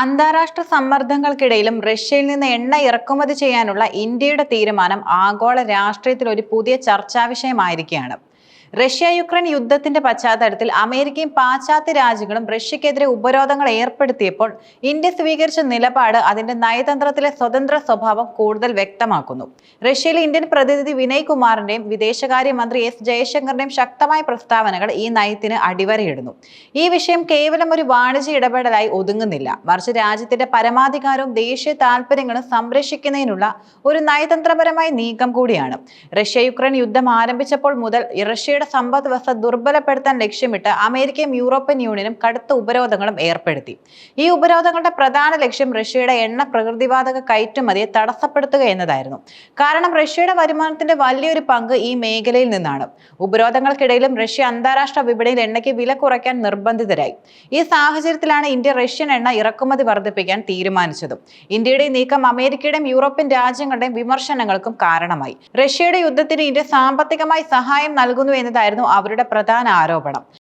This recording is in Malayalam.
അന്താരാഷ്ട്ര സമ്മർദ്ദങ്ങൾക്കിടയിലും റഷ്യയിൽ നിന്ന് എണ്ണ ഇറക്കുമതി ചെയ്യാനുള്ള ഇന്ത്യയുടെ തീരുമാനം ആഗോള രാഷ്ട്രീയത്തിൽ ഒരു പുതിയ ചർച്ചാ വിഷയമായിരിക്കുകയാണ്. റഷ്യ യുക്രൈൻ യുദ്ധത്തിന്റെ പശ്ചാത്തലത്തിൽ അമേരിക്കയും പാശ്ചാത്യ രാജ്യങ്ങളും റഷ്യക്കെതിരെ ഉപരോധങ്ങൾ ഏർപ്പെടുത്തിയപ്പോൾ ഇന്ത്യ സ്വീകരിച്ച നിലപാട് അതിന്റെ നയതന്ത്രത്തിലെ സ്വതന്ത്ര സ്വഭാവം കൂടുതൽ വ്യക്തമാക്കുന്നു. റഷ്യയിലെ ഇന്ത്യൻ പ്രതിനിധി വിനയ് കുമാറിന്റെയും വിദേശകാര്യമന്ത്രി എസ് ജയശങ്കറിന്റെയും ശക്തമായ പ്രസ്താവനകൾ ഈ നയത്തിന് അടിവരയിടുന്നു. ഈ വിഷയം കേവലം ഒരു വാണിജ്യ ഇടപെടലായി ഒതുങ്ങുന്നില്ല. മറിച്ച് രാജ്യത്തിന്റെ പരമാധികാരവും ദേശീയ താൽപര്യങ്ങളും സംരക്ഷിക്കുന്നതിനുള്ള ഒരു നയതന്ത്രപരമായ നീക്കം കൂടിയാണ്. റഷ്യ യുക്രൈൻ യുദ്ധം ആരംഭിച്ചപ്പോൾ മുതൽ റഷ്യയുടെ സമ്പദ് വ്യവസ്ഥ ദുർബലപ്പെടുത്താൻ ലക്ഷ്യമിട്ട് അമേരിക്കയും യൂറോപ്യൻ യൂണിയനും കടുത്ത ഉപരോധങ്ങളും ഏർപ്പെടുത്തി. ഈ ഉപരോധങ്ങളുടെ പ്രധാന ലക്ഷ്യം റഷ്യയുടെ എണ്ണ പ്രകൃതിവാതക കയറ്റുമതിയെ തടസ്സപ്പെടുത്തുക എന്നതായിരുന്നു. കാരണം റഷ്യയുടെ വരുമാനത്തിന്റെ വലിയൊരു പങ്ക് ഈ മേഖലയിൽ നിന്നാണ്. ഉപരോധങ്ങൾക്കിടയിലും റഷ്യ അന്താരാഷ്ട്ര വിപണിയിൽ എണ്ണയ്ക്ക് വില കുറയ്ക്കാൻ നിർബന്ധിതരായി. ഈ സാഹചര്യത്തിലാണ് ഇന്ത്യ റഷ്യൻ എണ്ണ ഇറക്കുമതി വർദ്ധിപ്പിക്കാൻ തീരുമാനിച്ചതും. ഇന്ത്യയുടെ നീക്കം അമേരിക്കയുടെയും യൂറോപ്യൻ രാജ്യങ്ങളുടെയും വിമർശനങ്ങൾക്കും കാരണമായി. റഷ്യയുടെ യുദ്ധത്തിന് ഇന്ത്യ സാമ്പത്തികമായി സഹായം നൽകുന്നു എന്നതായിരുന്നു അവരുടെ പ്രധാന ആരോപണം.